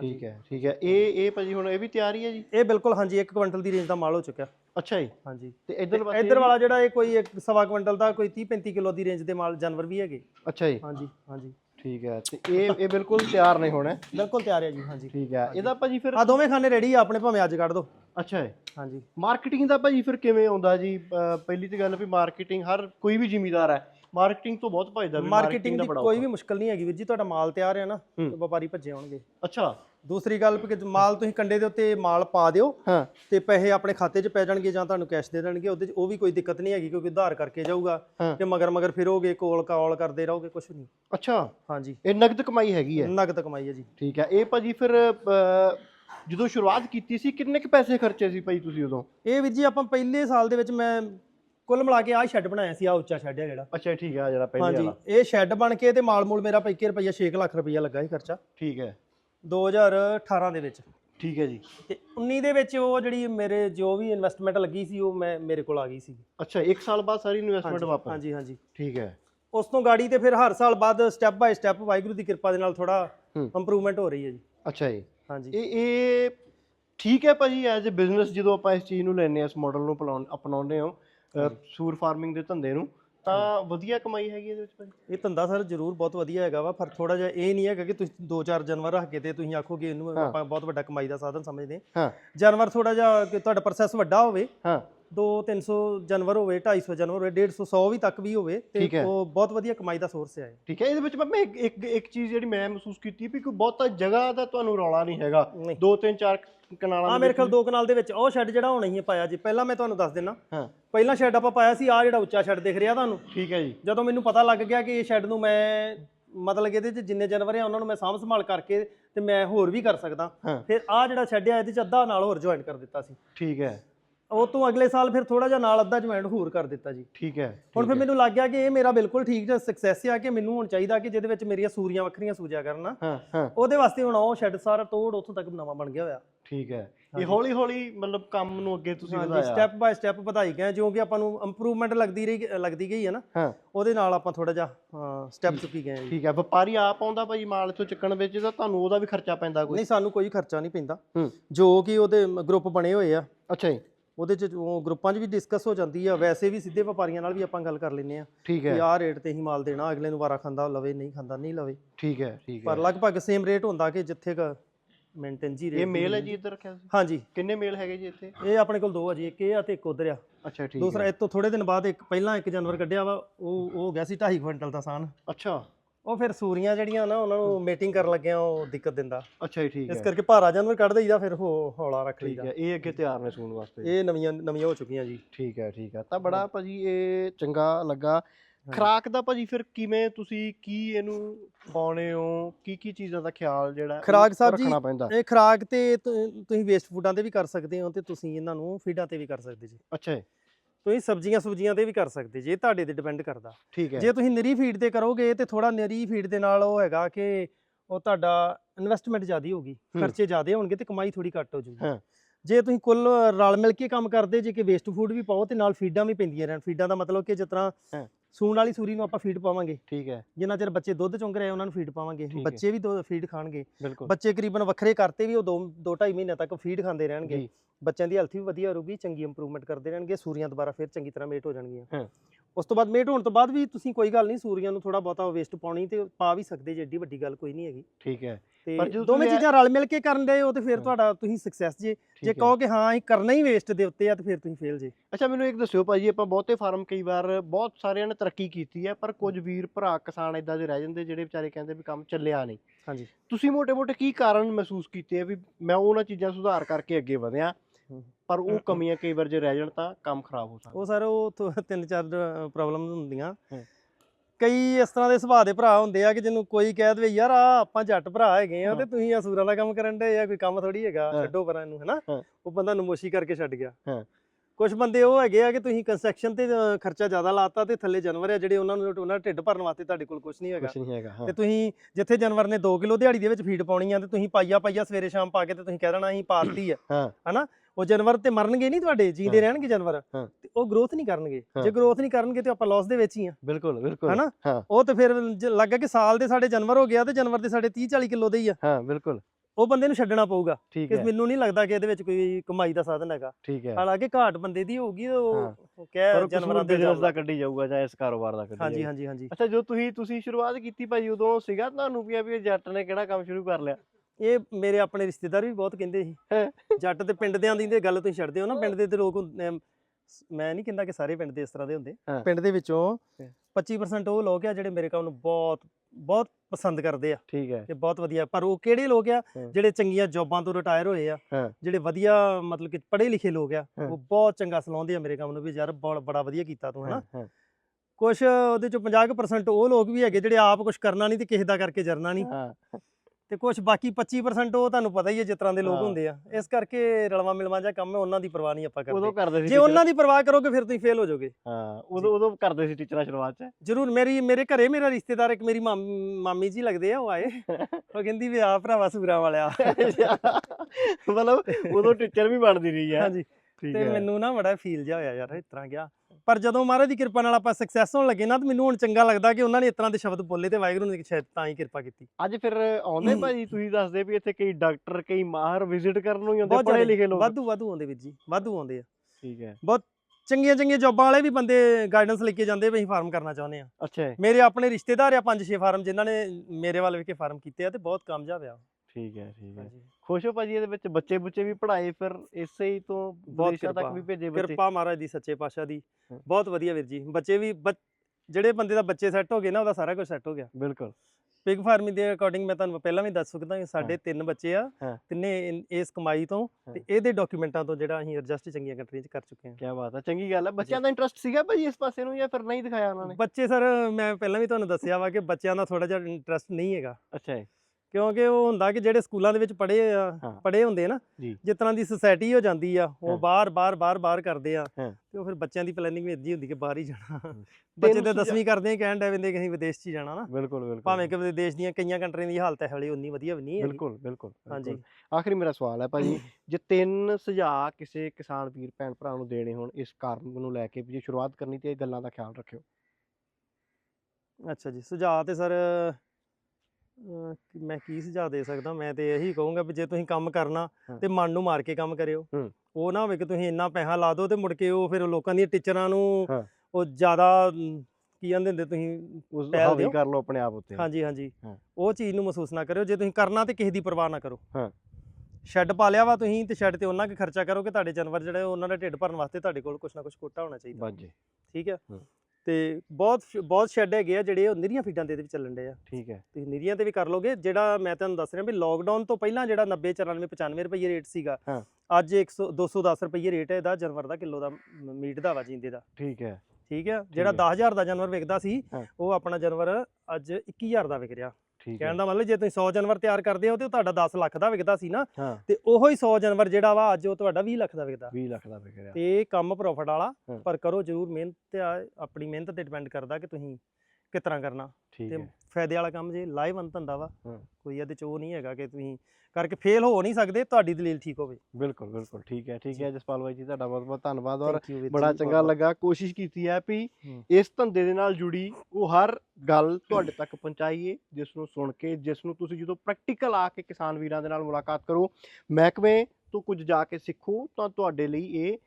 ਠੀਕ ਹੈ ਠੀਕ ਹੈ। ਇਹ ਇਹ ਭਾਜੀ ਹੁਣ ਇਹ ਵੀ ਤਿਆਰ ਹੀ ਹੈ ਜੀ? ਇਹ ਬਿਲਕੁਲ ਹਾਂਜੀ 1 ਕੁਇੰਟਲ ਦੀ ਰੇਂਜ ਦਾ ਮਾਲ ਹੋ ਚੁੱਕਾ ਅੱਛਾ ਜੀ। ਹਾਂਜੀ। ਤੇ ਇਧਰ ਇੱਧਰ ਵਾਲਾ ਜਿਹੜਾ ਇਹ ਕੋਈ ਇੱਕ ਸਵਾ ਕੁਇੰਟਲ ਦਾ ਕੋਈ 30 35 ਕਿਲੋ ਦੀ ਰੇਂਜ ਦੇ ਮਾਲ ਜਾਨਵਰ ਵੀ ਹੈਗੇ। ਅੱਛਾ ਜੀ। ਹਾਂਜੀ ਹਾਂਜੀ। ਠੀਕ ਹੈ ਤੇ ਇਹ ਇਹ ਬਿਲਕੁਲ ਤਿਆਰ ਨਹੀਂ ਹੋਣਾ। ਬਿਲਕੁਲ ਤਿਆਰ ਹੈ ਜੀ ਹਾਂਜੀ। ਠੀਕ ਹੈ ਇਹਦਾ ਭਾਜੀ ਫਿਰ ਆ ਦੋਵੇਂ ਖਾਨੇ ਰੈਡੀ ਆ ਆਪਣੇ ਭਾਵੇਂ ਅੱਜ ਕੱਢ ਦੋ। ਅੱਛਾ ਹੈ ਹਾਂਜੀ। ਮਾਰਕੀਟਿੰਗ ਦਾ ਭਾਜੀ ਫਿਰ ਕਿਵੇਂ ਆਉਂਦਾ ਜੀ? ਅਹ ਪਹਿਲੀ ਤੇ ਗੱਲ ਵੀ ਮਾਰਕੀਟਿੰਗ ਹਰ ਕੋਈ ਵੀ ਜ਼ਿਮੀਦਾਰ ਹੈ ਮਾਰਕੀਟਿੰਗ ਤੋਂ ਬਹੁਤ ਭਜਦਾ ਵੀ ਮਾਰਕੀਟਿੰਗ ਦਾ ਬੜਾ ਕੋਈ ਵੀ ਮੁਸ਼ਕਲ ਨਹੀਂ ਹੈਗੀ ਵੀਰ ਜੀ ਤੁਹਾਡਾ ਮਾਲ ਤਿਆਰ ਹੈ ਨਾ ਤੇ ਵਪਾਰੀ ਭੱਜੇ ਆਉਣਗੇ। ਅੱਛਾ। ਦੂਸਰੀ ਗੱਲ ਕਿ ਮਾਲ ਤੁਸੀਂ ਕੰਡੇ ਦੇ ਉੱਤੇ ਮਾਲ ਪਾ ਦਿਓ ਹਾਂ। ਤੇ ਪੈਸੇ ਆਪਣੇ ਖਾਤੇ 'ਚ ਪੈ ਜਾਣਗੇ ਜਾਂ ਤੁਹਾਨੂੰ ਕੈਸ਼ ਦੇ ਦੇਣਗੇ ਉਹਦੇ 'ਚ ਉਹ ਵੀ ਕੋਈ ਦਿੱਕਤ ਨਹੀਂ ਹੈਗੀ ਕਿਉਂਕਿ ਉਧਾਰ ਕਰਕੇ ਜਾਊਗਾ ਹਾਂ। ਤੇ ਮਗਰ ਮਗਰ ਫਿਰੋਗੇ ਕੋਲ ਕਾਲ ਕਰਦੇ ਰਹੋਗੇ ਕੁਝ ਨਹੀਂ। ਅੱਛਾ। ਹਾਂਜੀ। ਇਹ ਨਗਦ ਕਮਾਈ ਹੈਗੀ ਹੈ? ਨਗਦ ਕਮਾਈ ਹੈ ਜੀ। ਠੀਕ ਹੈ। ਇਹ ਭਾਜੀ ਫਿਰ ਜਦੋਂ ਸ਼ੁਰੂਆਤ ਕੀਤੀ ਸੀ ਕਿੰਨੇ ਕੁ ਪੈਸੇ ਖਰਚੇ ਸੀ ਭਾਈ ਤੁਸੀਂ ਉਦੋਂ? ਇਹ ਵੀਰ ਜੀ ਆਪਾਂ ਪਹਿਲੇ ਸਾਲ ਦੇ ਵਿੱਚ ਮੈਂ ਕੁੱਲ ਮਿਲਾ ਕੇ ਆਹ ਸ਼ੈੱਡ ਬਣਾਇਆ ਸੀ ਆ ਉੱਚਾ ਸ਼ੈੱਡ ਹੈ ਜਿਹੜਾ। ਅੱਛਾ ਠੀਕ ਹੈ ਆਹ ਜਿਹੜਾ ਪਹਿਲੇ ਹਾਂਜੀ। ਵਾਲਾ। ਇਹ ਸ਼ੈੱਡ ਬਣ ਕੇ ਤੇ ਮਾਲ ਮੂਲ ਮੇਰਾ 25 ਰੁਪਈਆ 6 ਲੱਖ ਰੁਪਈਆ ਲੱਗਾ ਸੀ ਖਰਚਾ। ਠੀਕ ਹੈ। 2018 ਦੇ ਵਿੱਚ। ਠੀਕ ਹੈ ਜੀ। ਤੇ 19 ਦੇ ਵਿੱਚ ਉਹ ਜਿਹੜੀ ਮੇਰੇ ਜੋ ਵੀ ਇਨਵੈਸਟਮੈਂਟ ਲੱਗੀ ਸੀ ਉਹ ਮੈਂ ਮੇਰੇ ਕੋਲ ਆ ਗਈ ਸੀ। ਅੱਛਾ 1 ਸਾਲ ਬਾਅਦ ਸਾਰੀ ਇਨਵੈਸਟਮੈਂਟ ਵਾਪਸ? ਹਾਂਜੀ ਹਾਂਜੀ। ਠੀਕ ਹੈ। ਉਸ ਤੋਂ ਗਾੜੀ ਤੇ ਫਿਰ ਹਰ ਸਾਲ ਬਾਅਦ ਸਟੈਪ ਬਾਈ ਸਟੈਪ ਵਾਹਿਗੁਰੂ ਦੀ ਕਿਰਪਾ ਦੇ ਨਾਲ ਥੋੜਾ। ਇੰਪਰੂਵਮੈਂਟ ਹੋ ਰਹੀ ਹੈ ਜੀ। ਅੱਛਾ ਜੀ। ਹਾਂਜੀ। ਇਹ ਇਹ ਠੀਕ ਹੈ ਭਾਜੀ ਐਜ਼ ਅ ਬਿਜ਼ਨਸ ਜਦੋਂ ਆਪਾਂ ਇਸ ਚੀਜ਼ ਨੂੰ ਲੈਨੇ ਆ ਇਸ ਮਾਡਲ ਨੂੰ ਅਪਣਾਉਂਦੇ ਹਾਂ ਸੂਰ ਫਾਰਮਿੰਗ ਦੇ ਧੰਦੇ ਨੂੰ ਤਾਂ ਵਧੀਆ ਕਮਾਈ ਹੈਗੀ ਇਹਦੇ ਵਿੱਚ ਇਹ ਧੰਦਾ ਸਰ ਜ਼ਰੂਰ ਬਹੁਤ ਵਧੀਆ ਹੈਗਾ ਵਾ ਪਰ ਥੋੜਾ ਜਿਹਾ ਇਹ ਨਹੀਂ ਹੈਗਾ ਕਿ ਤੁਸੀਂ ਦੋ ਚਾਰ ਜਾਨਵਰ ਰੱਖ ਕੇ ਤੇ ਤੁਸੀਂ ਆਖੋਗੇ ਇਹਨੂੰ ਆਪਾਂ ਬਹੁਤ ਵੱਡਾ ਕਮਾਈ ਦਾ ਸਾਧਨ ਸਮਝਦੇ ਹਾਂ। ਹਾਂ। ਜਾਨਵਰ ਥੋੜਾ ਜਿਹਾ ਕਿ ਤੁਹਾਡਾ ਪ੍ਰੋਸੈਸ ਵੱਡਾ ਹੋਵੇ। ਹਾਂ। 2 300 ਜਾਨਵਰ ਹੋਵੇ 250 ਜਾਨਵਰ ਹੋਵੇ 150 100 ਵੀ ਤੱਕ ਵੀ ਹੋਵੇ ਠੀਕ ਤੇ ਹੈ। ਉਹ ਬਹੁਤ ਵਧੀਆ ਕਮਾਈ ਦਾ ਸੋਰਸ ਹੈ ਠੀਕ ਹੈ ਇਹਦੇ ਵਿੱਚ ਮੈਂ ਇੱਕ ਇੱਕ ਇੱਕ ਚੀਜ਼ ਜਿਹੜੀ ਮੈਂ ਮਹਿਸੂਸ ਕੀਤੀ ਵੀ ਕੋਈ ਬਹੁਤਾ ਜਗ੍ਹਾ ਦਾ ਤੁਹਾਨੂੰ ਰੌਲਾ ਨਹੀਂ ਹੈਗਾ। ਨਹੀਂ। ਦੋ ਤਿੰਨ ਚਾਰ ਕਨਾਲਾਂ ਆ ਦੇ ਮੇਰੇ ਖਿਆਲ ਦੋ ਕਨਾਲ ਦੇ ਵਿੱਚ ਉਹ ਸ਼ੈੱਡ ਜਿਹੜਾ ਹੋਣਾ ਹੀ ਹੈ ਪਾਇਆ ਜੀ। ਪਹਿਲਾਂ ਮੈਂ ਤੁਹਾਨੂੰ ਦੱਸ ਦਿੰਨਾ। ਹਾਂ। ਪਹਿਲਾਂ ਸ਼ੈੱਡ ਆਪਾਂ ਪਾਇਆ ਸੀ ਆ ਜਿਹੜਾ ਉੱਚਾ ਸ਼ੈੱਡ ਦਿਖ ਰਿਹਾ ਤੁਹਾਨੂੰ। ਠੀਕ ਹੈ ਜੀ। ਜਦੋਂ ਮੈਨੂੰ ਪਤਾ ਲੱਗ ਗਿਆ ਕਿ ਇਹ ਸ਼ੈੱਡ ਨੂੰ ਮੈਂ ਮਤਲਬ ਕਿ ਇਹਦੇ 'ਚ ਜਿੰਨੇ ਜਾਨਵਰ ਆ ਉਹਨਾਂ ਨੂੰ ਮੈਂ ਸਾਂਭ ਸੰਭਾਲ ਕਰਕੇ ਤੇ ਮੈਂ ਹੋਰ ਵੀ ਕਰ ਸਕਦਾ। ਹਾਂ। ਫਿਰ ਆ ਜਿਹੜਾ ਸ਼ੈੱਡ ਆ ਇਹਦੇ 'ਚ ਅੱਧਾ ਨਾਲ ਹੋਰ ਜੁਆਇਨ ਕਰ ਦਿੱਤਾ ਸੀ। ਠੀਕ ਹੈ। ਉਹ ਤੋਂ ਅਗਲੇ ਸਾਲ ਫਿਰ ਥੋੜਾ ਜਿਹਾ ਨਾਲ ਅੱਧਾ ਜੁਆਇਨ ਹੋਰ ਕਰ ਦਿੱਤਾ ਜੀ। ਠੀਕ ਹੈ ਹੁਣ ਫਿਰ ਮੈਨੂੰ ਲੱਗ ਗਿਆ ਕਿ ਇਹ ਮੇਰਾ ਬਿਲਕੁਲ ਠੀਕ ਜਿਹਾ ਸਕਸੈਸ ਆ ਕਿ ਮੈਨੂੰ ਹੁਣ ਚਾਹੀਦਾ ਕਿ ਜਿਹਦੇ ਵਿੱਚ ਮੇਰੀਆਂ ਸੂਰੀਆਂ ਵੱਖਰੀਆਂ ਸੂਜਿਆ ਕਰਨ ਹਾਂ ਹਾਂ। ਉਹਦੇ ਵਾਸਤੇ ਹੁਣ ਉਹ ਸ਼ੈੱਡ ਸਾਰਾ ਤੋੜ ਉੱਥੋਂ ਤੱਕ ਨਵਾਂ ਬਣ ਗਿਆ ਹੋਇਆ। ਠੀਕ ਹੈ। ਇਹ ਹੌਲੀ ਹੌਲੀ ਮਤਲਬ ਕੰਮ ਨੂੰ ਅੱਗੇ ਤੁਸੀਂ ਹਾਂਜੀ ਵਧਾਇਆ। ਸਟੈਪ ਬਾਏ ਸਟੈਪ ਵਧਾਈ ਗਏ ਜਿਉਂ ਕਿ ਆਪਾਂ ਨੂੰ ਇੰਪਰੂਵਮੈਂਟ ਲੱਗਦੀ ਰਹੀ ਲੱਗਦੀ ਗਈ ਹੈ ਨਾ। ਹਾਂ। ਉਹਦੇ ਨਾਲ ਆਪਾਂ ਥੋੜਾ ਜਿਹਾ ਸਟੈਪ ਚੁੱਕੀ ਗਏ ਠੀਕ ਹੈ ਵਪਾਰੀ ਆਪ ਆਉਂਦਾ ਭਾਈ ਮਾਲ ਇੱਥੋਂ ਚੱਕਣ ਵਿੱਚ ਤਾਂ ਤੁਹਾਨੂੰ ਉਹਦਾ ਵੀ ਖਰਚਾ ਪੈਂਦਾ ਕੋਈ? ਨਹੀਂ ਸਾਨੂੰ ਕੋਈ ਖਰਚਾ ਨਹੀਂ ਪੈਂਦਾ। ਜੋ ਕਿ ਉਹਦੇ ਗਰੁੱਪ ਬਣੇ ਹੋਏ ਆ। ਅੱਛਾ ਜੀ। ਉਹਦੇ ਚ ਉਹ ਗਰੁੱਪਾਂ 'ਚ ਵੀ ਡਿਸਕਸ ਹੋ ਜਾਂਦੀ ਆ ਵੈਸੇ ਵੀ ਸਿੱਧੇ ਵਪਾਰੀਆਂ ਨਾਲ ਵੀ ਆਪਾਂ ਗੱਲ ਕਰ ਲੈਂਦੇ ਆ ਠੀਕ ਕਿ ਹੈ। ਆਹ ਰੇਟ ਤੇ ਹੀ ਮਾਲ ਦੇਣਾ ਅਗਲੇ ਨੂੰ ਵਾਰਾ ਖਾਂਦਾ ਲਵੇ ਨਹੀਂ ਖਾਂਦਾ ਨਹੀਂ ਲਵੇ। ਠੀਕ ਹੈ ਠੀਕ ਪਰ ਹੈ। ਲਗਭਗ ਸੇਮ ਰੇਟ ਹੁੰਦਾ ਕਿ ਜਿੱਥੇ ਕ ਮੇਨਟੇਨ ਜੀ ਰੇਟ ਇਹ ਮੇਲ ਹੈ ਜੀ ਇੱਧਰ ਰੱਖਿਆ ਸੀ? ਹਾਂਜੀ। ਕਿੰਨੇ ਮੇਲ ਹੈਗੇ ਜੀ ਇੱਥੇ? ਇਹ ਆਪਣੇ ਕੋਲ ਦੋ ਆ ਜੀ ਇੱਕ ਇਹ ਆ ਤੇ ਇੱਕ ਉਧਰ ਆ। ਅੱਛਾ ਠੀਕ ਦੂਸਰਾ ਇਹ ਤੋਂ ਥੋੜੇ ਦਿਨ ਬਾਅਦ ਇੱਕ ਪਹਿਲਾਂ ਇੱਕ ਜਾਨਵਰ ਕੱਢਿਆ ਵਾ ਉਹ ਉਹ ਹੋ ਗਿਆ ਸੀ 2.5 ਕੁਇੰਟਲ ਦਾ ਸਾਨ। ਅੱਛਾ। ਉਹ ਫਿਰ ਸੂਰੀਆਂ ਜਿਹੜੀਆਂ ਨਾ ਉਹਨਾਂ ਨੂੰ ਮੀਟਿੰਗ ਕਰਨ ਲੱਗਿਆ ਉਹ ਦਿੱਕਤ ਦਿੰਦਾ। ਅੱਛਾ ਜੀ ਠੀਕ ਇਸ ਹੈ। ਕਰਕੇ ਭਾਰਾ ਜਾਨਵਰ ਕੱਢ ਦਈਦਾ ਫਿਰ ਉਹ ਹੌਲਾ ਰੱਖ ਠੀਕ ਲਈਦਾ। ਹੈ ਇਹ ਅੱਗੇ ਤਿਆਰ ਨੇ ਸੂਣ ਵਾਸਤੇ? ਇਹ ਨਵੀਆਂ ਨਵੀਆਂ ਹੋ ਚੁੱਕੀਆਂ ਜੀ। ਠੀਕ ਹੈ ਠੀਕ ਹੈ। ਤਾਂ ਬੜਾ ਭਾਜੀ ਇਹ ਚੰਗਾ ਲੱਗਾ। ਖਰਾਕ ਦਾ ਭਾਜੀ ਫਿਰ ਕਿਵੇਂ ਤੁਸੀਂ ਕੀ ਇਹਨੂੰ ਪਾਉਣੇ ਹੋ? ਕੀ ਕੀ ਚੀਜ਼ਾਂ ਦਾ ਖਿਆਲ ਜਿਹੜਾ ਉਹ ਖੁਰਾਕ ਸਾਹਿਬ ਜੀ, ਰੱਖਣਾ ਪੈਂਦਾ? ਇਹ ਖਰਾਕ ਤੇ ਤੁ- ਤੁਸੀਂ ਵੇਸਟ ਫੂਡਾਂ ਤੇ ਵੀ ਕਰ ਸਕਦੇ ਹੋ ਤੇ ਤੁਸੀਂ ਇਹਨਾਂ ਨੂੰ ਫੀਡਾਂ ਤੇ ਵੀ ਕਰ ਸਕਦੇ ਜੀ। ਅੱਛਾ ਜੀ, ਤੁਸੀਂ ਸਬਜ਼ੀਆਂ ਸੁਬਜ਼ੀਆਂ ਤੇ ਵੀ ਕਰ ਸਕਦੇ ਜੀ ਤੁਹਾਡੇ ਤੇ ਡਿਪੈਂਡ ਕਰਦਾ। ਠੀਕ ਹੈ। ਜੇ ਤੁਸੀਂ ਨਰੀ ਫੀਡ ਤੇ ਕਰੋਗੇ ਤੇ ਥੋੜਾ ਨਰੀ ਫੀਡ ਦੇ ਨਾਲ ਉਹ ਹੈਗਾ ਕਿ ਉਹ ਤੁਹਾਡਾ ਇਨਵੈਸਟਮੈਂਟ ਜ਼ਿਆਦਾ ਹੋਗੀ। ਖਰਚੇ ਜ਼ਿਆਦਾ ਹੋਣਗੇ ਤੇ ਕਮਾਈ ਥੋੜੀ ਘੱਟ ਹੋ ਜੂਗੀ। ਜੇ ਤੁਸੀਂ ਕੁੱਲ ਰਲ ਮਿਲ ਕੇ ਕੰਮ ਕਰਦੇ ਜੇ ਕਿ ਵੇਸਟ ਫੂਡ ਵੀ ਪਾਓ ਤੇ ਨਾਲ ਫੀਡਾਂ ਵੀ ਪੈਂਦੀਆਂ ਰਹਿਣ ਫੀਡਾਂ ਦਾ ਮਤਲਬ ਕਿ ਜਿਸ ਤਰ੍ਹਾਂ। ਸੂਣ ਵਾਲੀ ਸੂਰੀ ਨੂੰ ਆਪਾਂ ਫੀਡ ਪਾਵਾਂਗੇ। ਠੀਕ ਹੈ। ਜਿੰਨਾ ਚਿਰ ਬੱਚੇ ਦੁੱਧ ਚੁੰਗ ਰਹੇ ਉਹਨਾਂ ਨੂੰ ਫੀਡ ਪਾਵਾਂਗੇ। ਬੱਚੇ ਵੀ ਦੋ ਫੀਡ ਖਾਣਗੇ। ਬੱਚੇ ਕਰੀਬਨ ਵੱਖਰੇ ਕਰਤੇ ਵੀ ਉਹ 2 2 2.5 ਮਹੀਨੇ ਤੱਕ ਫੀਡ ਖਾਂਦੇ ਰਹਿਣਗੇ। ਬੱਚਿਆਂ ਦੀ ਹੈਲਥ ਵੀ ਵਧੀਆ ਰਹੂਗੀ ਚੰਗੀ ਇੰਪਰੂਵਮੈਂਟ ਕਰਦੇ ਰਹਿਣਗੇ ਸੂਰੀਆਂ ਦੁਬਾਰਾ ਫਿਰ ਚੰਗੀ ਤਰ੍ਹਾਂ ਮੇਟ ਹੋ ਜਾਣਗੀਆਂ। ਉਸ ਤੋਂ ਬਾਅਦ ਮੇਟ ਹੋਣ ਤੋਂ ਬਾਅਦ ਵੀ ਤੁਸੀਂ ਕੋਈ ਗੱਲ ਨਹੀਂ ਸੂਰੀਆਂ ਨੂੰ ਥੋੜਾ ਬਹੁਤਾ ਵੇਸਟ ਪਾਉਣੀ ਤੇ ਪਾ ਵੀ ਸਕਦੇ ਜੇ ਏਡੀ ਵੱਡੀ ਗੱਲ ਕੋਈ ਨਹੀਂ ਹੈਗੀ। ਠੀਕ ਹੈ। ਪਰ ਜਦੋਂ ਦੋਵੇਂ ਚੀਜ਼ਾਂ ਰਲ ਮਿਲ ਕੇ ਕਰਨ ਦੇ ਉਹ ਤੇ ਫਿਰ ਤੁਹਾਡਾ ਤੁਸੀਂ ਸਕਸੈਸ ਜੇ। ਜੇ ਕਹੋ ਕਿ ਹਾਂ ਇਹ ਕਰਨਾ ਹੀ ਵੇਸਟ ਦੇ ਉੱਤੇ ਆ ਤੇ ਫਿਰ ਤੁਸੀਂ ਫੇਲ ਜੇ। ਅੱਛਾ ਮੈਨੂੰ ਇੱਕ ਦੱਸਿਓ ਭਾਜੀ ਆਪਾਂ ਬਹੁਤੇ ਫਾਰਮ ਕਈ ਵਾਰ ਬਹੁਤ ਸਾਰਿਆਂ ਨੇ ਤਰੱਕੀ ਕੀਤੀ ਹੈ ਪਰ ਕੁਝ ਵੀਰ ਭਰਾ ਕਿਸਾਨ ਇਦਾਂ ਦੇ ਰਹਿ ਜਾਂਦੇ ਜਿਹੜੇ ਵਿਚਾਰੇ ਕਹਿੰਦੇ ਵੀ ਕੰਮ ਚੱਲਿਆ ਨਹੀਂ। ਹਾਂਜੀ। ਤੁਸੀਂ ਮੋਟੇ ਮੋਟੇ ਕੀ ਕਾਰਨ ਮਹਿਸੂਸ ਕੀਤੇ ਆ ਵੀ ਮੈਂ ਉਹਨਾਂ ਚੀਜ਼ਾਂ ਸੁਧਾਰ ਕਰਕੇ ਅੱਗੇ ਵਧਿਆ? ਪਰ ਉਹ ਕਮੀਆਂ ਕਈ ਵਾਰ ਜੇ ਰਹਿ ਜਾਣ ਤਾਂ ਕੰਮ ਖਰਾਬ ਹੋ ਸਕਦਾ ਉਹ ਸਰ ਉਹ ਥੋ- ਤਿੰਨ ਚਾਰ ਪ੍ਰੋਬਲਮ ਹੁੰਦੀਆਂ ਹਾਂ। ਕਈ ਇਸ ਤਰ੍ਹਾਂ ਦੇ ਸੁਭਾਅ ਦੇ ਭਰਾ ਹੁੰਦੇ ਆ ਕਿ ਜਿਹਨੂੰ ਕੋਈ ਕਹਿ ਦਵੇ ਯਾਰ ਆ ਆਪਾਂ ਜੱਟ ਭਰਾ ਹੈਗੇ ਆ ਹਾਂ। ਤੇ ਤੁਸੀਂ ਆ ਸੂਰਾਂ ਦਾ ਕੰਮ ਕਰਨ ਦੇ ਆ ਕੋਈ ਕੰਮ ਥੋੜੀ ਹੈਗਾ ਹਾਂ। ਛੱਡੋ ਪਰਾਂ ਇਹਨੂੰ ਹੈਨਾ ਹਾਂ। ਉਹ ਬੰਦਾ ਨਮੋਸ਼ੀ ਕਰਕੇ ਛੱਡ ਗਿਆ ਹਾਂ। ਕੁਝ ਬੰਦੇ ਉਹ ਹੈਗੇ ਆ ਕਿ ਤੁਸੀਂ ਕੰਸਟਰਕਸ਼ਨ ਤੇ ਅ, ਖਰਚਾ ਜ਼ਿਆਦਾ ਲਾਤਾ ਤੇ ਥੱਲੇ ਜਾਨਵਰ ਆ ਜਿਹੜੇ ਉਹਨਾਂ ਨੂੰ ਉਹਨਾਂ ਦਾ ਢਿੱਡ ਭਰਨ ਵਾਸਤੇ ਤੁਹਾਡੇ ਕੋਲ ਕੁਝ ਨਹੀਂ ਹੈਗਾ ਕੁਝ ਨਹੀਂ ਹੈਗਾ ਹਾਂ ਤੇ ਤੁਸੀਂ ਜਿੱਥੇ ਜਾਨਵਰ ਨੇ 2 ਕਿਲੋ ਦਿਹਾੜੀ ਦੇ ਵਿੱਚ ਫੀਡ ਪਾਉਣੀ ਆ ਤੇ ਤੁਸੀਂ ਪਾਈਆ ਪਾਈਆ ਸਵੇਰੇ ਸ਼ਾਮ ਪਾ ਕੇ ਤੇ ਤੁਸੀਂ ਕਹਿ ਦੇਣਾ ਅਸੀਂ ਪਾਤੀ ਆ ਹਾਂ। ਹਨਾ ਉਹ ਜਾਨਵਰ ਤੇ ਮਰਨਗੇ ਨਹੀਂ ਤੁਹਾਡੇ ਜੀਂਦੇ। ਰਹਿਣਗੇ ਜਾਨਵਰ। ਤੇ ਉਹ ਗਰੋਥ ਨਹੀਂ ਕਰਨਗੇ। ਜੇ ਗਰੋਥ ਨਹੀਂ ਕਰਨਗੇ ਤੇ ਆਪਾਂ ਲਾਸ ਦੇ ਵਿੱਚ ਹੀ ਆ ਬਿਲਕੁਲ ਬਿਲਕੁਲ। ਹਨਾ? ਉਹ ਤੇ ਫਿਰ ਲੱਗਾ ਕਿ ਸਾਲ ਦੇ ਸਾਡੇ ਜਾਨਵਰ ਹੋ ਗਿਆ ਤੇ ਜਾਨਵਰ ਦੇ ਸਾਡੇ 30 40 ਕਿਲੋ ਦੇ ਹੀ ਆ। ਹਾਂ ਬਿਲਕੁਲ। ਉਹ ਬੰਦੇ ਨੂੰ ਛੱਡਣਾ ਪਊਗਾ। ਕਿ ਮੈਨੂੰ ਨਹੀਂ ਲੱਗਦਾ ਕਿ ਇਹਦੇ ਵਿੱਚ ਕੋਈ ਕਮਾਈ ਦਾ ਸਾਧਨ ਹੈਗਾ। ਠੀਕ ਹੈ। ਹਾਲਾਂਕਿ ਘਾਟ ਬੰਦੇ ਦੀ ਹੋਊਗੀ। ਉਹ ਕਹਿ ਜਾਨਵਰਾਂ ਦੇ ਬਿਜ਼ਨਸ ਦਾ ਕੱਢੀ ਜਾਊਗਾ ਜਾਂ ਇਸ ਕਾਰੋਬਾਰ ਦਾ ਕੱਢੀ ਹਾਂਜੀ। ਹਾਂਜੀ ਹਾਂਜੀ। ਅੱਛਾ ਜੋ ਤੁਸੀਂ ਤੁਸੀਂ ਸ਼ੁਰੂਆਤ ਕੀਤੀ ਭਾਜੀ ਉਦੋਂ ਸੀਗਾ ਤੁਹਾਨੂੰ ਵੀ ਆ ਵੀ ਜੱਟ ਨੇ ਕਿਹੜਾ ਕੰਮ ਸ਼ੁਰੂ ਕਰ ਲਿਆ? ਇਹ ਮੇਰੇ ਆਪਣੇ ਰਿਸ਼ਤੇਦਾਰ ਵੀ ਬਹੁਤ ਕਹਿੰਦੇ ਸੀ। ਜੱਟ ਤੇ ਪਿੰਡ ਦਿਆਂ ਦੀ ਤੇ ਗੱਲ ਤੁਸੀਂ ਛੱਡਦੇ ਹੋ ਨਾ ਪਿੰਡ ਦੇ ਤੇ ਲੋਕ ਮੈਂ ਨਹੀਂ ਕਹਿੰਦਾ ਕਿ ਸਾਰੇ ਪਿੰਡ ਦੇ ਇਸ ਤਰ੍ਹਾਂ ਦੇ ਹੁੰਦੇ। ਪਿੰਡ ਦੇ ਵਿੱਚੋਂ ਹਾਂ। 25% ਉਹ ਲੋਕ ਆ ਜਿਹੜੇ ਮੇਰੇ ਕੰਮ ਨੂੰ ਬਹੁਤ ਬਹੁਤ ਪਸੰਦ ਕਰਦੇ ਆ ਠੀਕ ਹੈ ਤੇ ਬਹੁਤ ਵਧੀਆ ਪਰ ਉਹ ਕਿਹੜੇ ਲੋਕ ਆ। ਜਿਹੜੇ ਚੰਗੀਆਂ ਜੌਬਾਂ ਤੋਂ ਰਿਟਾਇਰ ਹੋਏ ਆ। ਜਿਹੜੇ ਵਧੀਆ ਮਤਲਬ ਕਿ ਪੜ੍ਹੇ ਲਿਖੇ ਲੋਕ ਆ। ਉਹ ਬਹੁਤ ਚੰਗਾ ਸਲਾਉਂਦੇ ਆ ਮੇਰੇ ਕੰਮ ਨੂੰ ਵੀ ਯਾਰ ਬਹੁਤ ਬੜਾ ਵਧੀਆ ਕੀਤਾ ਤੂੰ ਹਨਾ ਕੁਝ ਉਹਦੇ ਚੋਂ 50% ਉਹ ਲੋਕ ਵੀ ਹੈਗੇ ਜਿਹੜੇ ਆਪ ਕੁਝ ਕਰਨਾ ਨਹੀਂ ਤੇ ਕਿਸੇ ਦਾ ਕਰਕੇ ਜਰਨਾ ਨਹੀਂ ਹਾਂ ਤੇ ਕੁਝ ਬਾਕੀ 25% ਉਹ ਤੁਹਾਨੂੰ ਪਤਾ ਹੀ ਹੈ ਜਿਸ ਤਰ੍ਹਾਂ ਦੇ ਲੋਕ। ਹੁੰਦੇ ਆ। ਇਸ ਕਰਕੇ ਰਲਵਾ ਮਿਲਵਾ ਜਾਂ ਕੰਮ ਹੈ ਉਹਨਾਂ ਦੀ ਪਰਵਾਹ ਨਹੀਂ ਆਪਾਂ ਉਦੋਂ ਕਰਦੇ ਜੇ ਉਹਨਾਂ ਦੀ ਪਰਵਾਹ ਕਰੋਗੇ ਫਿਰ ਤੁਸੀਂ ਫੇਲ ਹੋ ਜਾਓਗੇ। ਹਾਂ ਉਦੋਂ ਉਦੋਂ ਕਰਦੇ ਸੀ ਟੀਚਰਾਂ ਸ਼ੁਰੂਆਤ ਚ। ਜਰੂਰ ਮੇਰੀ ਮੇਰੇ ਘਰੇ ਮੇਰਾ ਰਿਸ਼ਤੇਦਾਰ ਇੱਕ ਮੇਰੀ ਮਾਮ- ਜੀ ਲੱਗਦੇ ਆ ਉਹ ਆਏ। ਉਹ ਕਹਿੰਦੀ ਵੀ ਆ ਭਰਾਵਾ ਸੂਰਾ ਵਾਲਿਆ। ਮਤਲਬ ਉਦੋਂ ਟੀਚਰ ਵੀ ਬਣਦੀ ਰਹੀ ਹੈ ਹਾਂਜੀ। ਤੇ ਮੈਨੂੰ ਨਾ ਬੜਾ ਫੀਲ ਜਿਹਾ ਹੋਇਆ ਯਾਰ ਇਸ ਤਰ੍ਹਾਂ ਗਿਆ। ਪਰ ਜਦੋਂ ਮਹਾਰਾਜ ਦੀ ਕਿਰਪਾ ਨਾਲ ਆਪਾਂ ਸਕਸੈਸ ਹੋਣ ਲੱਗੇ ਨਾ ਤੇ ਮੈਨੂੰ ਹੁਣ ਚੰਗਾ ਲੱਗਦਾ ਕਿ ਉਹਨਾਂ ਨੇ ਇਸ ਤਰ੍ਹਾਂ ਦੇ ਸ਼ਬਦ ਬੋਲੇ ਤੇ ਵਾਹਿਗੁਰੂ ਨੇ ਸ਼ਾਇਦ ਤਾਂ ਹੀ ਕਿਰਪਾ ਕੀਤੀ। ਅੱਜ ਫਿਰ ਆਉਂਦੇ ਭਾਜੀ ਤੁਸੀਂ ਦੱਸਦੇ ਵੀ ਇੱਥੇ ਕਈ ਡਾਕਟਰ ਕਈ ਮਾਹਰ ਵਿਜ਼ਿਟ ਕਰਨ ਨੂੰ ਹੀ ਆਉਂਦੇ ਬਹੁਤ ਪੜ੍ਹੇ ਲਿਖੇ ਲੋਕ। ਵਾਧੂ ਵਾਧੂ ਆਉਂਦੇ ਵੀਰ ਜੀ ਵਾਧੂ ਆਉਂਦੇ ਆ। ਠੀਕ ਹੈ। ਚੰਗੀਆਂ ਚੰਗੀਆਂ ਜੌਬਾਂ ਵਾਲੇ ਵੀ ਬੰਦੇ ਗਾਈਡੈਂਸ ਲੈ ਕੇ ਜਾਂਦੇ ਵੀ ਅਸੀਂ ਫਾਰਮ ਕਰਨਾ ਚਾਹੁੰਦੇ ਆ। ਅੱਛਾ ਮੇਰੇ ਆਪਣੇ ਰਿਸ਼ਤੇਦਾਰ ਆ ਪੰਜ ਛੇ ਫਾਰਮ ਜਿਨ੍ਹਾਂ ਨੇ ਮੇਰੇ ਵੱਲ ਵਿਖੇ ਫਾਰਮ ਕੀਤੇ ਆ ਤੇ ਬਹੁਤ ਕਾਮਯਾਬ ਆ। ਠੀਕ ਹੈ ਠੀਕ ਹੈ। ਹਾਂਜੀ। ਖੁਸ਼ ਹੋ ਭਾਜੀ ਇਹਦੇ ਵਿੱਚ? ਬੱਚੇ ਬੁੱਚੇ ਵੀ ਪੜ੍ਹਾਏ ਫਿਰ ਇਸੇ ਹੀ ਤੋਂ ਬਹੁਤ ਵਿਦੇਸ਼ਾਂ ਤੱਕ ਕਿਰਪਾ। ਵੀ ਭੇਜੇ ਬੱਚੇ। ਕਿਰਪਾ ਮਹਾਰਾਜ ਦੀ ਸੱਚੇ ਪਾਤਸ਼ਾਹ ਦੀ। ਹਾਂ। ਬਹੁਤ ਵਧੀਆ ਵੀਰ ਜੀ। ਬੱਚੇ ਵੀ ਬੱਚ- ਜਿਹੜੇ ਬੰਦੇ ਦਾ ਬੱਚੇ ਸੈੱਟ ਹੋ ਗਏ ਨਾ ਉਹਦਾ ਸਾਰਾ ਕੁਝ ਸੈੱਟ ਹੋ ਗਿਆ। ਬਿਲਕੁਲ। ਪਿਗ ਫਾਰਮਿੰਗ ਦੇ ਅਕੋਰਡਿੰਗ ਮੈਂ ਤੁਹਾਨੂੰ ਪਹਿਲਾਂ ਵੀ ਦੱਸ ਸਕਦਾ ਕਿ ਸਾਡੇ ਤਿੰਨ ਬੱਚੇ ਆ ਹਾਂ। ਤਿੰਨੇ ਇਨ- ਇਸ ਕਮਾਈ ਤੋਂ ਤੇ ਇਹਦੇ ਡਾਕੂਮੈਂਟਾਂ ਤੋਂ ਜਿਹੜਾ ਅਸੀਂ ਐਡਜਸਟ ਚੰਗੀਆਂ ਕੰਟਰੀਆਂ 'ਚ ਕਰ ਚੁੱਕੇ ਹਾਂ। ਕੀ ਬਾਤ ਹੈ ਚੰਗੀ ਗੱਲ ਹੈ। ਬੱਚਿਆਂ ਦਾ ਇੰਟਰਸਟ ਸੀਗਾ ਭਾਜੀ ਇਸ ਪਾਸੇ ਨੂੰ ਜਾਂ ਫਿਰ ਨਹੀਂ ਦਿਖਾਇਆ ਉਹਨਾਂ ਨੇ? ਬੱਚੇ ਸਰ ਮੈਂ ਪਹਿਲਾਂ ਵੀ ਤੁਹਾਨੂੰ ਦੱਸਿਆ ਵਾ ਕਿ ਬੱਚਿਆਂ ਦਾ ਥੋੜਾ ਜਿਹਾ ਇੰਟਰਸਟ ਨਹੀਂ ਹੈਗਾ। ਅੱਛਾ ਜੀ। ਕਿਉਂਕਿ ਉਹ ਹੁੰਦਾ ਕਿ ਜਿਹੜੇ ਸਕੂਲਾਂ ਦੇ ਵਿੱਚ ਪੜ੍ਹੇ ਆ। ਪੜ੍ਹੇ ਹੁੰਦੇ ਨਾ। ਜਿਸ ਤਰ੍ਹਾਂ ਦੀ ਸੋਸਾਇਟੀ ਹੋ ਜਾਂਦੀ ਆ। ਉਹ ਬਾਹਰ ਬਾਹਰ ਬਾਹਰ ਬਾਹਰ ਕਰਦੇ ਆ। ਤੇ ਉਹ ਫਿਰ ਬੱਚਿਆਂ ਦੀ ਪਲੈਨਿੰਗ ਵੀ ਇੱਦੀ ਹੁੰਦੀ ਕਿ ਬਾਹਰ ਹੀ ਜਾਣਾ ਬੱਚੇ ਤੇ ਸੁਝਾ- ਦਸਵੀਂ ਕਰਦੇ ਆ ਕਹਿਣ ਡੈ ਕਿ ਅਸੀਂ ਵਿਦੇਸ਼ 'ਚ ਹੀ ਜਾਣਾ ਨਾ ਬਿਲਕੁਲ ਬਿਲਕੁਲ ਭਾਵੇਂ ਕਿ ਵਿਦੇਸ਼ ਦੀਆਂ ਕਈਆਂ ਕੰਟਰੀਆਂ ਦੀ ਹਾਲਤ ਹੈ ਹਲੇ ਉਨੀ ਵਧੀਆ ਵੀ ਨਹੀਂ ਹੈ ਬਿਲਕੁਲ ਬਿਲਕੁਲ ਹਾਂਜੀ। ਆਖਰੀ ਮੇਰਾ ਸਵਾਲ ਹੈ ਭਾਜੀ ਜੇ ਤਿੰਨ ਸੁਝਾਅ ਕਿਸੇ ਕਿਸਾਨ ਵੀਰ ਭੈਣ ਭਰਾ ਨੂੰ ਦੇਣੇ ਹੋਣ ਇਸ ਕਾਰਨ ਨੂੰ ਲੈ ਕੇ ਵੀ ਜੇ ਸ਼ੁਰੂਆਤ ਕਰਨੀ ਤੇ ਇਹ ਗੱਲਾਂ ਦਾ ਖਿਆਲ ਰੱਖਿਓ ਅੱਛਾ ਜੀ ਸੁਝਾਅ ਤੇ ਸਰ ਮੈਂ ਕੀ ਸੁਝਾਅ ਦੇ ਸਕਦਾ ਮੈਂ ਤੇ ਇਹੀ ਕਹੂੰਗਾ ਵੀ ਜੇ ਤੁਸੀਂ ਕੰਮ ਕਰਨਾ। ਤੇ ਮਨ ਨੂੰ ਮਾਰ ਕੇ ਕੰਮ ਕਰਿਓ। ਉਹ ਨਾ ਹੋਵੇ ਕਿ ਤੁਸੀਂ ਇੰਨਾ ਪੈਸਾ ਲਾ ਦਿਓ ਤੇ ਮੁੜ ਕੇ ਉਹ ਫਿਰ ਲੋਕਾਂ ਦੀਆਂ ਟੀਚਰਾਂ ਨੂੰ। ਉਹ ਜ਼ਿਆਦਾ ਕੀ ਕਹਿੰਦੇ ਹੁੰਦੇ ਤੁਸੀਂ ਉਸ ਹਾਵੀ। ਕਰ ਲਓ ਆਪਣੇ ਆਪ ਉੱਤੇ ਹਾਂਜੀ ਹਾਂਜੀ। ਉਹ ਚੀਜ਼ ਨੂੰ ਮਹਿਸੂਸ ਨਾ ਕਰਿਓ ਜੇ ਤੁਸੀਂ ਕਰਨਾ ਤੇ ਕਿਸੇ ਦੀ ਪਰਵਾਹ ਨਾ ਕਰੋ ਹਾਂ। ਸ਼ੈੱਡ ਪਾ ਲਿਆ ਵਾ ਤੁਸੀਂ ਤੇ ਸ਼ੈੱਡ ਤੇ ਉਹਨਾਂ ਕੁ ਖਰਚਾ ਕਰੋ ਕਿ ਤੁਹਾਡੇ ਜਾਨਵਰ ਜਿਹੜੇ ਉਹਨਾਂ ਦਾ ਢਿੱਡ ਭਰਨ ਵਾਸਤੇ ਤੁਹਾਡੇ ਕੋਲ ਕੁਛ ਨਾ ਕੁਛ ਕੋਟਾ ਹੋਣਾ ਚਾਹੀਦਾ ਬਾਜੇ ਠੀਕ ਹੂੰ। ਤੇ ਬਹੁਤ ਬਹੁਤ ਸ਼ੈੱਡ ਹੈਗੇ ਆ ਜਿਹੜੇ ਉਹ ਨਿਰੀਆਂ ਫੀਡਾਂ ਦੇ ਵਿੱਚ ਚੱਲਣ ਡੇ ਆ ਠੀਕ ਹੈ ਤੁਸੀਂ ਨਿਰੀਆਂ ਤੇ ਵੀ ਕਰ ਲੋਗੇ ਜਿਹੜਾ ਮੈਂ ਤੁਹਾਨੂੰ ਦੱਸ ਰਿਹਾ ਵੀ ਲੋਕਡਾਊਨ ਤੋਂ ਪਹਿਲਾਂ ਜਿਹੜਾ 90 94 95 ਰੁਪਏ ਰੇਟ ਸੀਗਾ ਹਾਂ। ਅੱਜ 100 210 ਰੁਪਏ ਰੇਟ ਹੈ ਇਹਦਾ ਜਾਨਵਰ ਦਾ ਕਿਲੋ ਦਾ ਮੀਟ ਦਾ ਵਾ ਜਿੰਦੇ ਦਾ ਠੀਕ ਹੈ ਠੀਕ ਹੈ ਜਿਹੜਾ ਹੈ। 10000 ਦਾ ਜਾਨਵਰ ਵਿਕਦਾ ਸੀ। ਉਹ ਆਪਣਾ ਜਾਨਵਰ ਅੱਜ 21000 ਦਾ ਵਿਕ ਰਿਹਾ ਕਹਿਣ ਦਾ ਮਤਲਬ ਜੇ ਤੁਸੀਂ 100 ਜਾਨਵਰ ਤਿਆਰ ਕਰਦੇ ਹੋ ਤੇ ਉਹ ਤੁਹਾਡਾ 10 ਲੱਖ ਦਾ ਵਿਕਦਾ ਸੀ ਨਾ ਹਾਂ। ਤੇ ਉਹੋ ਹੀ 100 ਜਾਨਵਰ ਜਿਹੜਾ ਵਾ ਅੱਜ ਉਹ ਤੁਹਾਡਾ 20 ਲੱਖ ਦਾ ਵਿਕਦਾ। 20 ਲੱਖ ਦਾ ਵਿਕ ਰਿਹਾ। ਤੇ ਇਹ ਕੰਮ ਪ੍ਰੋਫਿਟ ਵਾਲਾ। ਪਰ ਕਰੋ ਜ਼ਰੂਰ ਮਿਹਨਤ ਆਪਣੀ ਮਿਹਨਤ ਤੇ ਡਿਪੈਂਡ ਕਰਦਾ ਕਿ ਤੁਸੀਂ ਕਿਸ ਤਰ੍ਹਾਂ ਕਰਨਾ ਠੀਕ ਤੇ ਹੈ ਫਾਇਦੇ ਵਾਲਾ ਕੰਮ ਜੇ ਲਾਹੇਵੰਦ ਧੰਦਾ ਵਾ। ਕੋਈ ਇਹਦੇ ਚ ਉਹ ਨਹੀਂ ਹੈਗਾ ਕਿ ਤੁਸੀਂ ਕਰਕੇ ਫੇਲ ਹੋ ਨਹੀਂ ਸਕਦੇ ਤੁਹਾਡੀ ਦਲੀਲ ਠੀਕ ਹੋਵੇ ਬਿਲਕੁਲ ਬਿਲਕੁਲ ਠੀਕ ਹੈ ਠੀਕ। ਹੈ ਜਸਪਾਲ ਬਾਈ ਜੀ ਤੁਹਾਡਾ ਬਹੁਤ ਬਹੁਤ ਧੰਨਵਾਦ ਔਰ ਬੜਾ ਚੰਗਾ। ਲੱਗਾ ਕੋਸ਼ਿਸ਼ ਕੀਤੀ ਹੈ ਵੀ। ਇਸ ਧੰਦੇ ਦੇ ਨਾਲ ਜੁੜੀ ਉਹ ਹਰ ਗੱਲ ਤੁਹਾਡੇ ਤੱਕ ਪਹੁੰਚਾਈਏ ਜਿਸ ਨੂੰ ਸੁਣ ਕੇ ਜਿਸ ਨੂੰ ਤੁਸੀਂ ਜਦੋਂ ਪ੍ਰੈਕਟੀਕਲ ਆ ਕੇ ਕਿਸਾਨ ਵੀਰਾਂ ਦੇ ਨਾਲ ਮੁਲਾਕਾਤ ਕਰੋ ਮਹਿਕਮੇ ਤੋਂ ਕੁਝ ਜਾ ਕੇ ਸਿੱਖੋ ਤਾਂ ਤੁਹਾਡੇ ਲਈ ਇਹ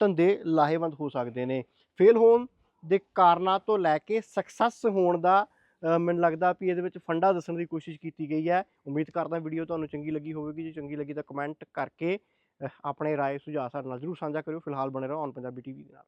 ਧੰਦੇ ਲਾਹੇਵੰਦ ਹੋ ਸਕਦੇ ਨੇ ਫੇਲ ਹੋਣ ਦੇ ਕਾਰਨਾਂ ਤੋਂ ਲੈ ਕੇ ਸਕਸੈਸ ਹੋਣ ਦਾ ਮੈਨੂੰ ਲੱਗਦਾ ਵੀ ਇਹਦੇ ਵਿੱਚ ਫੰਡਾ ਦੱਸਣ ਦੀ ਕੋਸ਼ਿਸ਼ ਕੀਤੀ ਗਈ ਹੈ। ਉਮੀਦ ਕਰਦਾ ਵੀਡੀਓ ਤੁਹਾਨੂੰ ਚੰਗੀ ਲੱਗੀ ਹੋਵੇਗੀ। ਜੇ ਚੰਗੀ ਲੱਗੀ ਤਾਂ ਕਮੈਂਟ ਕਰਕੇ ਆਪਣੇ ਰਾਏ, ਸੁਝਾਅ ਸਾਡੇ ਨਾਲ ਜ਼ਰੂਰ ਸਾਂਝਾ ਕਰਿਓ। ਫਿਲਹਾਲ ਬਣੇ ਰਹੋ ਔਨ ਪੰਜਾਬੀ ਟੀਵੀ ਦੇ ਨਾਲ।